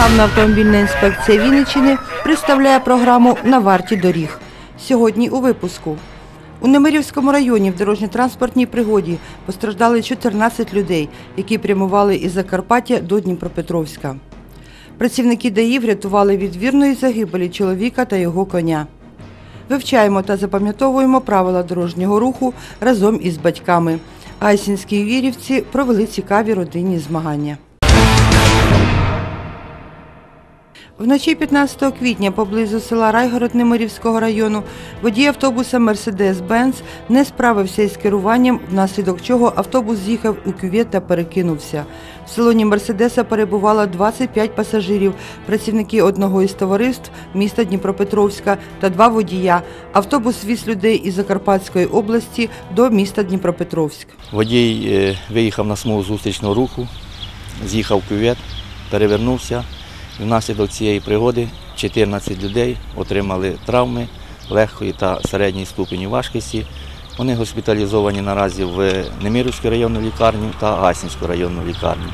Державна автомобільна інспекція Вінниччини представляє програму На варті доріг. Сьогодні у випуску. У Немирівському районі в дорожньо-транспортній пригоді постраждали 14 людей, які прямували із Закарпаття до Дніпропетровська. Працівники ДАІ врятували від вірної загибелі чоловіка та його коня. Вивчаємо та запам'ятовуємо правила дорожнього руху разом із батьками. Айсінські вірівці провели цікаві родинні змагання. Вночі 15 квітня поблизу села Райгород Немирівського району водій автобуса Мерседес-Бенц не справився із керуванням, внаслідок чого автобус з'їхав у кювет та перекинувся. В салоні Мерседеса перебувало 25 пасажирів, працівники одного із товариств міста Дніпропетровська та два водія. Автобус віз людей із Закарпатської області до міста Дніпропетровськ. Водій е, виїхав на смугу зустрічного руху, з'їхав в кювет, перевернувся. Внаслідок цієї пригоди 14 людей отримали травми легкої та середньої ступені важкості. Вони госпіталізовані наразі в Немирівську районну лікарню та Гасінську районну лікарню.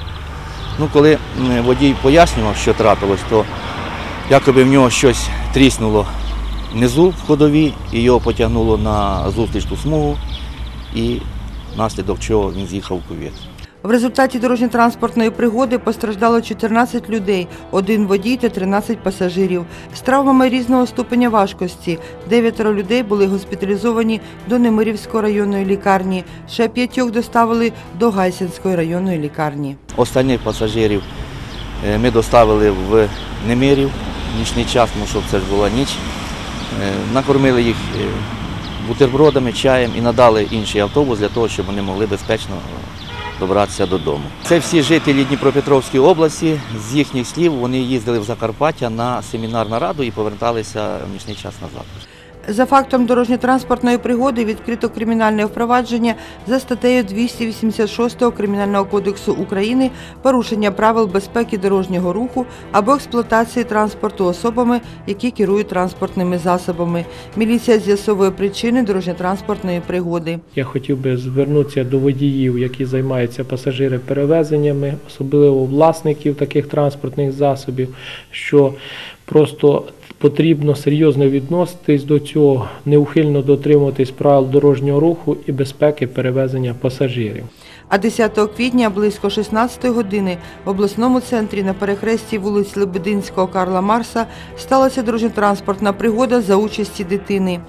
Ну, коли водій пояснював, що трапилось, то якоби в нього щось тріснуло внизу в ходовій і його потягнуло на зустрічну смугу, і внаслідок чого він з'їхав в кювет. В результаті дорожньо-транспортної пригоди постраждало 14 людей, один водій та 13 пасажирів. З травмами різного ступеня важкості. Дев'ятеро людей були госпіталізовані до Немирівської районної лікарні. Ще п'ятьох доставили до Гайсинської районної лікарні. Останніх пасажирів е, ми доставили в Немирів нічний час, тому що це ж була ніч. Е, Накормили їх е, бутербродами, чаєм і надали інший автобус для того, щоб вони могли безпечно добратися додому. Це всі жителі Дніпропетровської області. З їхніх слів вони їздили в Закарпаття на семінар нараду і поверталися в нічний час назад. За фактом дорожньо-транспортної пригоди відкрито кримінальне впровадження за статтею 286 Кримінального кодексу України порушення правил безпеки дорожнього руху або експлуатації транспорту особами, які керують транспортними засобами. Міліція з'ясовує причини дорожньо-транспортної пригоди. Я хотів би звернутися до водіїв, які займаються пасажироперевезеннями, особливо власників таких транспортних засобів, що просто потрібно серйозно відноситись до цього, неухильно дотримуватись правил дорожнього руху і безпеки перевезення пасажирів. А 10 квітня близько 16 години в обласному центрі на перехресті вулиць Лебединського Карла Марса сталася дорожньо-транспортна пригода за участі дитини.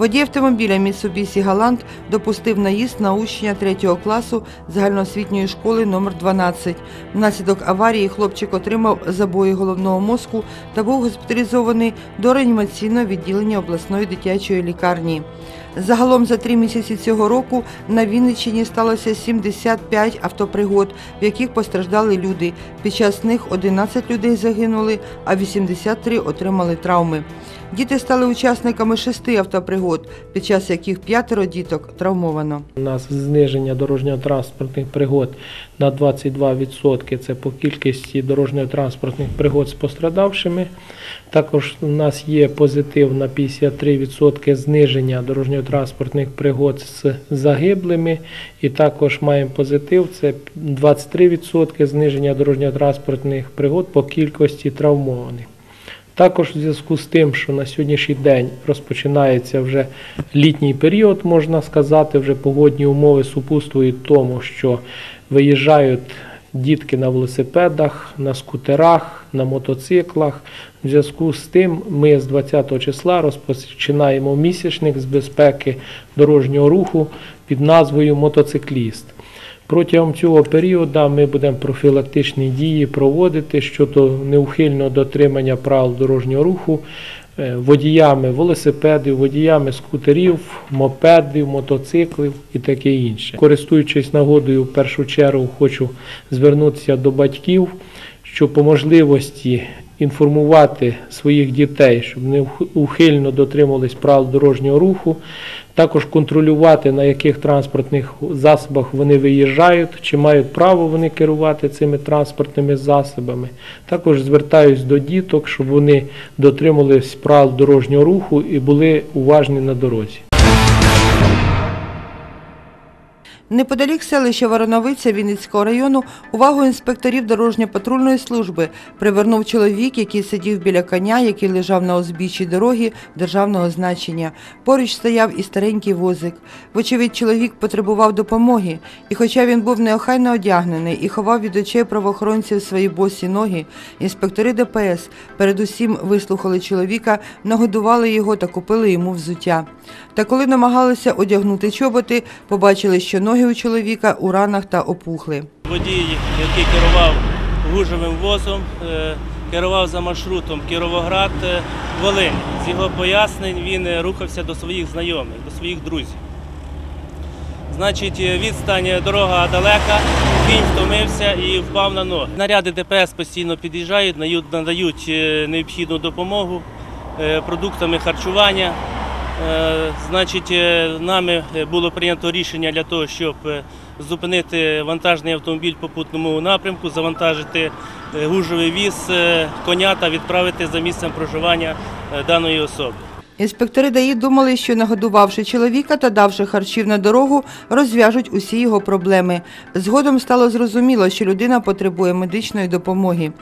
Водій автомобіля Mitsubishi Galant допустив наїзд на учня 3 класу загальноосвітньої школи номер 12 Внаслідок аварії хлопчик отримав забої головного мозку та був госпіталізований до реанімаційного відділення обласної дитячої лікарні. Загалом за три місяці цього року на Вінниччині сталося 75 автопригод, в яких постраждали люди. Під час них 11 людей загинули, а 83 отримали травми. Діти стали учасниками шести автопригод, під час яких п'ятеро діток травмовано. У нас зниження дорожньо-транспортних пригод на 22%. Це по кількості дорожньо-транспортних пригод з пострадавшими. Також у нас є позитив на 53% зниження дорожньо-транспортних пригод з загиблими. І також маємо позитив це 23% зниження дорожньо-транспортних пригод по кількості травмованих. Також в зв'язку з тим, що на сьогоднішній день розпочинається вже літній період, можна сказати, вже погодні умови супутствують тому, що виїжджають дітки на велосипедах, на скутерах, на мотоциклах. В зв'язку з тим ми з 20 числа розпочинаємо місячник з безпеки дорожнього руху під назвою Мотоцикліст. Протягом цього періоду ми будемо профілактичні дії проводити щодо неухильного дотримання правил дорожнього руху е, водіями велосипедів, водіями скутерів, мопедів, мотоциклів і таке інше. Користуючись нагодою, в першу чергу хочу звернутися до батьків, що по можливості інформувати своїх дітей, щоб вони ухильно дотримувались правил дорожнього руху. Також контролювати, на яких транспортних засобах вони виїжджають, чи мають право вони керувати цими транспортними засобами. Також звертаюсь до діток, щоб вони дотримувались правил дорожнього руху і були уважні на дорозі. Неподалік селища Вороновиця Вінницького району увагу інспекторів дорожньо-патрульної служби привернув чоловік, який сидів біля коня, який лежав на узбіччі дороги державного значення. Поруч стояв і старенький возик. Вочевидь, чоловік потребував допомоги, і хоча він був неохайно одягнений і ховав від очей правоохоронців свої босі ноги, інспектори ДПС передусім вислухали чоловіка, нагодували його та купили йому взуття. Та коли намагалися одягнути чоботи, побачили, що ноги у чоловіка у ранах та опухли. Водій, який керував гужовим возом, е, керував за маршрутом Кіровоград е, Волинь. З його пояснень він е, рухався до своїх знайомих, до своїх друзів. Значить, відстань дорога далека, кінь втомився і впав на ноги. Наряди ДПС постійно під'їжджають, надають- необхідну допомогу продуктами харчування. Е, Значить, е, нами е, було прийнято рішення для того, щоб зупинити вантажний автомобіль по путному напрямку, завантажити гужовий віз коня та відправити за місцем проживання даної особи. Інспектори ДАІ думали, що нагодувавши чоловіка та давши харчів на дорогу, розв'яжуть усі його проблеми. Згодом стало зрозуміло, що людина потребує медичної допомоги.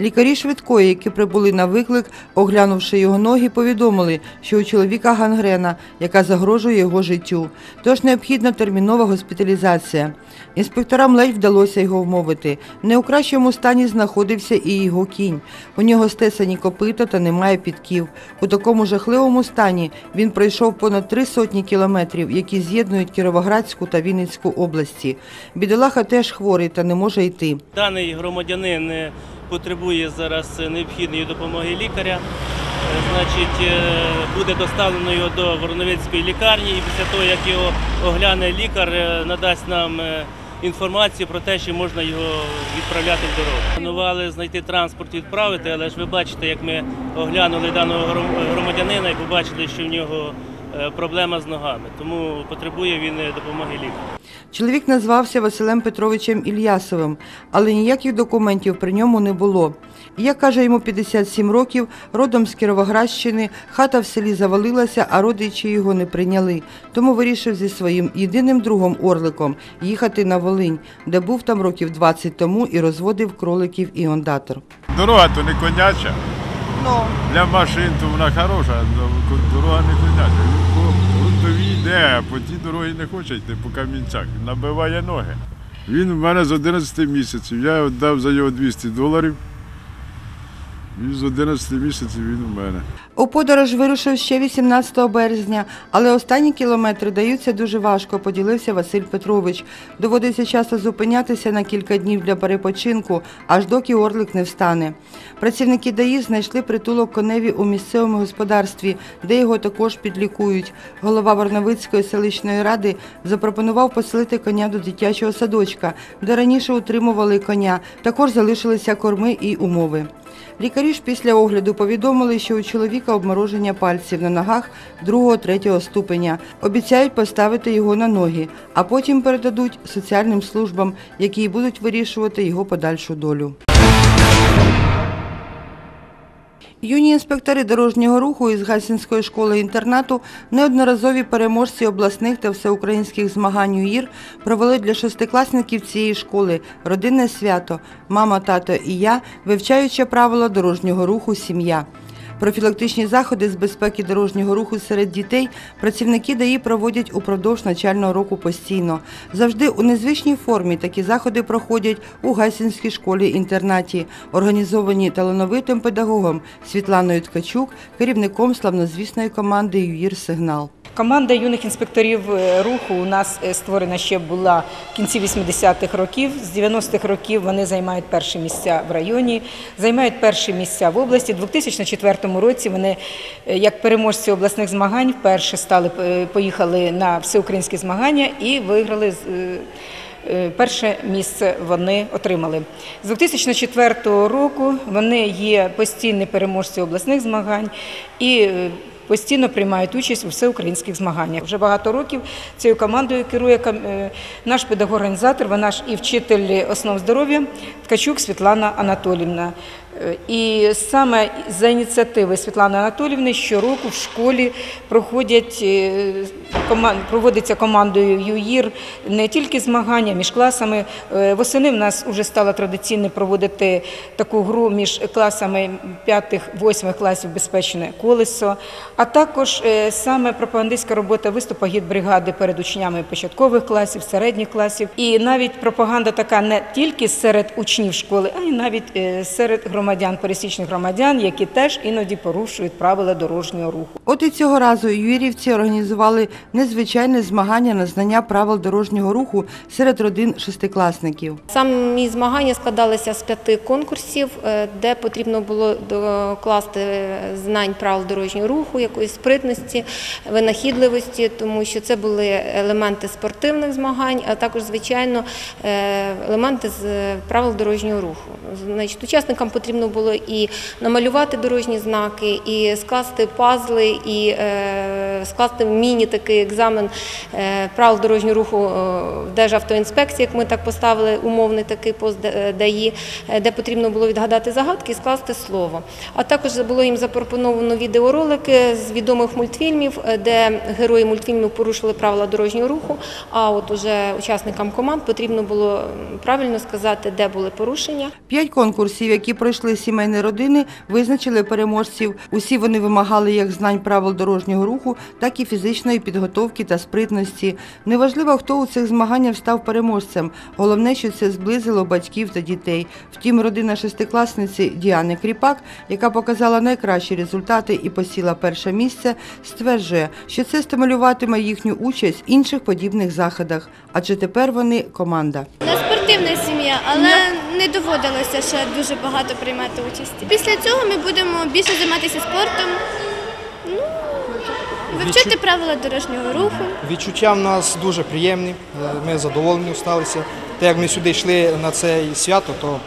Лікарі швидкої, які прибули на виклик, оглянувши його ноги, повідомили, що у чоловіка гангрена, яка загрожує його життю. Тож необхідна термінова госпіталізація. Інспекторам ледь вдалося його вмовити. Не у кращому стані знаходився і його кінь. У нього стесані копита та немає підків. У такому жахливому стані він пройшов понад три сотні кілометрів, які з'єднують Кіровоградську та Вінницьку області. Бідолаха теж хворий та не може йти. Даний громадянин е, потребує зараз необхідної допомоги лікаря. Е, Значить, е, буде доставлено його до Вороновицької лікарні, і після того, як його огляне лікар, надасть нам інформацію про те, чи можна його відправляти в дорогу. Планували знайти транспорт відправити, але ж ви бачите, як ми оглянули даного громадянина і побачили, що в нього проблема з ногами. Тому потребує він е, допомоги лікаря. Чоловік назвався Василем Петровичем Ільясовим, але ніяких документів при ньому не було. Як каже йому 57 років, родом з Кіровоградщини, хата в селі завалилася, а родичі його не прийняли. Тому вирішив зі своїм єдиним другом Орликом їхати на Волинь, де був там років 20 тому і розводив кроликів і ондатор. Дорога то не коняча. Ну, Для машин то вона хороша, дорога не коняча. А по тій дорогі не хоче йти по камінцях. Набиває ноги. Він в мене з 11 місяців. Я віддав за його 200 доларів. Він з 11 місяців він у мене. У подорож вирушив ще 18 березня, але останні кілометри даються дуже важко, поділився Василь Петрович. Доводиться часто зупинятися на кілька днів для перепочинку, аж доки орлик не встане. Працівники ДАІ знайшли притулок коневі у місцевому господарстві, де його також підлікують. Голова Варновицької селищної ради запропонував поселити коня до дитячого садочка, де раніше утримували коня. Також залишилися корми і умови. Лікарі ж після огляду повідомили, що у чоловіка обмороження пальців на ногах 2-3 ступеня. Обіцяють поставити його на ноги, а потім передадуть соціальним службам, які будуть вирішувати його подальшу долю. Юні інспектори дорожнього руху із Гасінської школи-інтернату, неодноразові переможці обласних та всеукраїнських змагань УІР провели для шестикласників цієї школи родинне свято Мама, тато і я, вивчаючи правила дорожнього руху Сім'я. Профілактичні заходи з безпеки дорожнього руху серед дітей працівники ДАІ проводять упродовж начального року постійно. Завжди у незвичній формі такі заходи проходять у Гасінській школі-інтернаті, організовані талановитим педагогом Світланою Ткачук, керівником славнозвісної команди ЮІР Сигнал. Команда юних інспекторів е, руху у нас е, створена ще була в кінці 80-х років. З 90-х років вони займають перші місця в районі, займають перші місця в області. У 2004 році вони, е, як переможці обласних змагань, вперше стали поїхали на всеукраїнські змагання і виграли Перше місце вони отримали. З 2004 року вони є постійні переможці обласних змагань і постійно приймають участь у всеукраїнських змаганнях. Вже багато років цією командою керує е, наш педагог-організатор, вона ж і вчитель основ здоров'я Ткачук Світлана Анатолівна. Е, І саме за ініціативи Світлани Анатолівни щороку в школі проходять е, проводиться командою ЮїР не тільки змагання між класами. Е, Восени в нас вже стало традиційно проводити таку гру між класами 5-8 класів безпечне колесо, а також саме пропагандистська робота виступу гідбригади перед учнями початкових класів, середніх класів. І навіть пропаганда така не тільки серед учнів школи, а й навіть серед громадян, пересічних громадян, які теж іноді порушують правила дорожнього руху. От і цього разу юрівці організували незвичайне змагання на знання правил дорожнього руху серед родин шестикласників. Самі змагання складалися з п'яти конкурсів, е, де потрібно було докласти знань правил дорожнього руху, якоїсь спритності, винахідливості, тому що це були елементи спортивних змагань, а також, звичайно, е, елементи з правил дорожнього руху. Значить, учасникам потрібно було і намалювати дорожні знаки, і скласти пазли, і е, скласти міні такий екзамен е, правил дорожнього руху е, в Державтоінспекції, як ми так поставили умовний такий пост Д- ДАІ, е, де потрібно було відгадати загадки і скласти слово. А також було їм запропоновано відеоролики з відомих мультфільмів, е, де герої мультфільмів порушили правила дорожнього руху. А от уже учасникам команд потрібно було правильно сказати, де були порушення. П'ять конкурсів, які пройшли сімейні родини, визначили переможців. Усі вони вимагали як знань правил дорожнього руху, так і фізичної підготовки та спритності. Неважливо, хто у цих змаганнях став переможцем. Головне, що це зблизило батьків та дітей. Втім, родина шестикласниці Діани Кріпак, яка показала найкращі результати і посіла перше місце, стверджує, що це стимулюватиме їхню участь в інших подібних заходах, адже тепер вони команда. У нас спортивна сім'я, але не доводилося ще дуже багато приймати участі. Після цього ми будемо більше займатися спортом, ну, вивчати правила дорожнього руху. Відчуття в нас дуже приємні, е, ми задоволені сталися. Те, як ми сюди йшли на це свято, то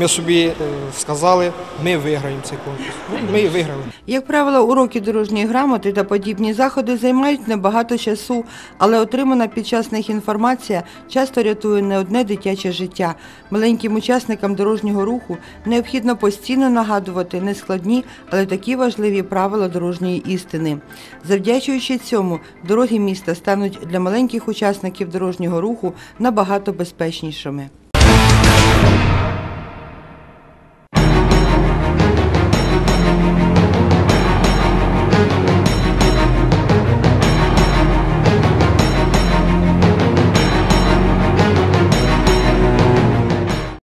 ми собі е, сказали, ми виграємо цей конкурс. Ну, Ми і виграли. Як правило, уроки дорожньої грамоти та подібні заходи займають небагато часу, але отримана під час них інформація часто рятує не одне дитяче життя. Маленьким учасникам дорожнього руху необхідно постійно нагадувати нескладні, але такі важливі правила дорожньої істини. Завдячуючи цьому, дороги міста стануть для маленьких учасників дорожнього руху набагато безпечнішими.